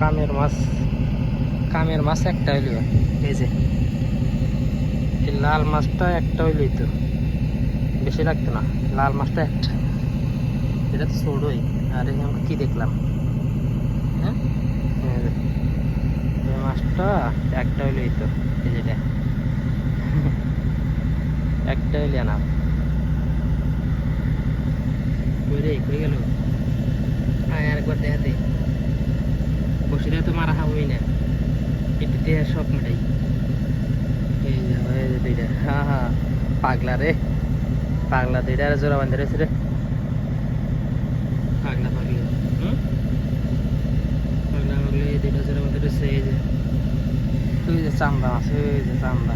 কামের মাছ কামের মাছ একটা হইল। এই যে, এই লাল মাছটা একটা হইলই তো। বেশি লাগতো না, লাল মাছটা একটা। এটা তো ছোটই, আর এই আমরা কি দেখলাম? হ্যাঁ? মাছটা একটা হইলই তো, এই যেটা একটা হইলে না। কই রে, কই গেল? আয় আরেকবার দেখাতে তো মারা হবেই না। একটু দেহ শখ মেটাই। এই যে দুইটা। হ্যাঁ হ্যাঁ পাগলা রে। পাগলা দুইটা আর জোড়া বান্ধে রয়েছে রে। পাগলা পাগলি। পাগলা পাগলি এই দুইটা জোড়া বান্ধে রয়েছে এই যে। ওই যে চান্দা মাছ ওই যে চান্দা।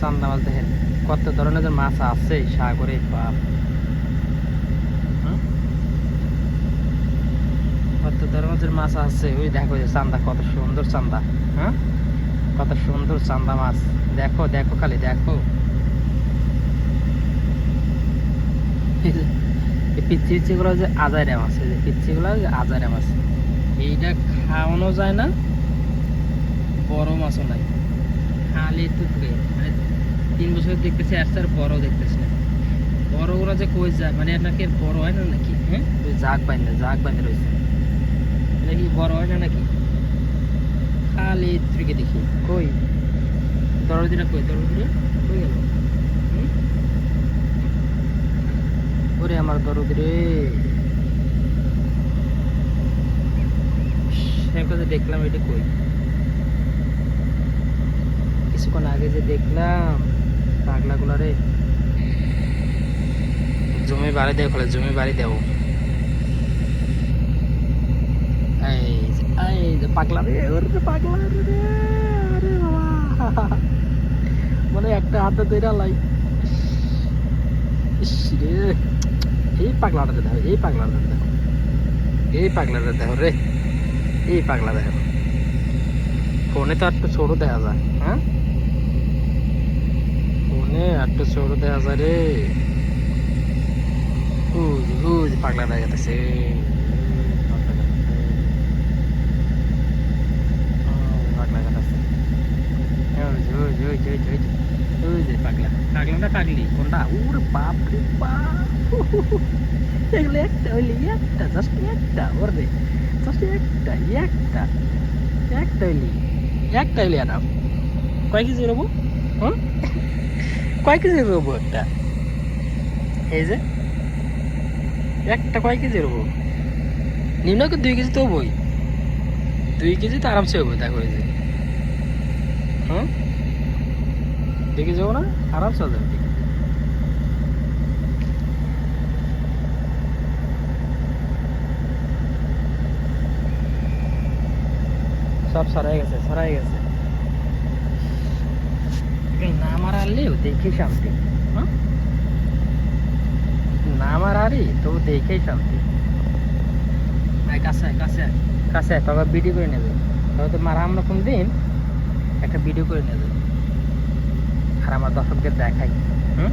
চান্দা মাছ দেখেন কত ধরনের যে মাছ আছে সাগরে বাপ। কত ধরনের মাছ আছে, ওই দেখো যে চান্দা, কত সুন্দর চান্দা হ্যাঁ? কত সুন্দর চান্দা মাছ। দেখো দেখো খালি, দেখো। পিচ্ছিগুলো যে আজাইরা মাছ, এই যে পিচ্ছিগুলো যে আজাইরা মাছ, এইটা খাওয়ানো যায় না, বড় মাছও নাই। খালি টুকরে মানে তিন বছর দেখতেছি, আর তার বড় দেখতেছি না। বড়গুলো যে কই যায় মানে নাকি এর বড় হয় না নাকি? হ্যাঁ? জাগ বাইন্দে জাগ বাইন্দে রয়েছে। এটা কি বড় হয় না নাকি? খালি ত্রিকে দেখি। কই? দরদিটা কই? দরদিটা কই গেল? ওরে আমার দরদি রে। কথা দেখলাম এটা কই? কিছুক্ষণ আগে যে দেখলাম পাগলাগুলো রে। জমি বাড়ি খোলে জমি বাড়ি দেবো এই যে- এই যে পাগলা রে ওরে পাগলা রে, আরে বাবা। মানে একটা হাতে তৈরা লাই। রে, এই পাগলাটা দেখো, এই পাগলাটা দেখো। এই পাগলাটা দেখো রে, এই পাগলা দেখো। ফোনে তো একটু ছোট দেখা যায় হ্যাঁ? ফোনে একটু ছোট দেখা যায় রে। উজ উজ পাগলা দেখা গেছে পাগলা গেছে ওই যে ওই যে ওই যে ওই যে ওই যে পাগলাটা পাগলি কোনটা ওরে বাপ রে বাপ এগুলো একটা হইলে একটা জাস্ট একটা ওরে জাস্ট একটা একটা একটা হইলি একটা হইলি আনাম কয় কেজি রবো হুম কয় কেজি রবো একটা এই যে একটা কয় কেজি রবো নিম্ন দুই কেজি তো হবই দুই কেজি তো আরামসে হব দেখো এই যে হুম কেজি হব না? আরামসে দুই সব সরাই গেছে সরাই গেছে। না মারালেও দেখে শান্তি। হুম? না মারারি তবু দেখেই শান্তি। কাছে কাছে কাছে তবে ভিডিও করে নেবে। তবে তো মারা আমরা কোন দিন একটা ভিডিও করে নেবে। আর আমার দর্শকদের দেখাই। হুম?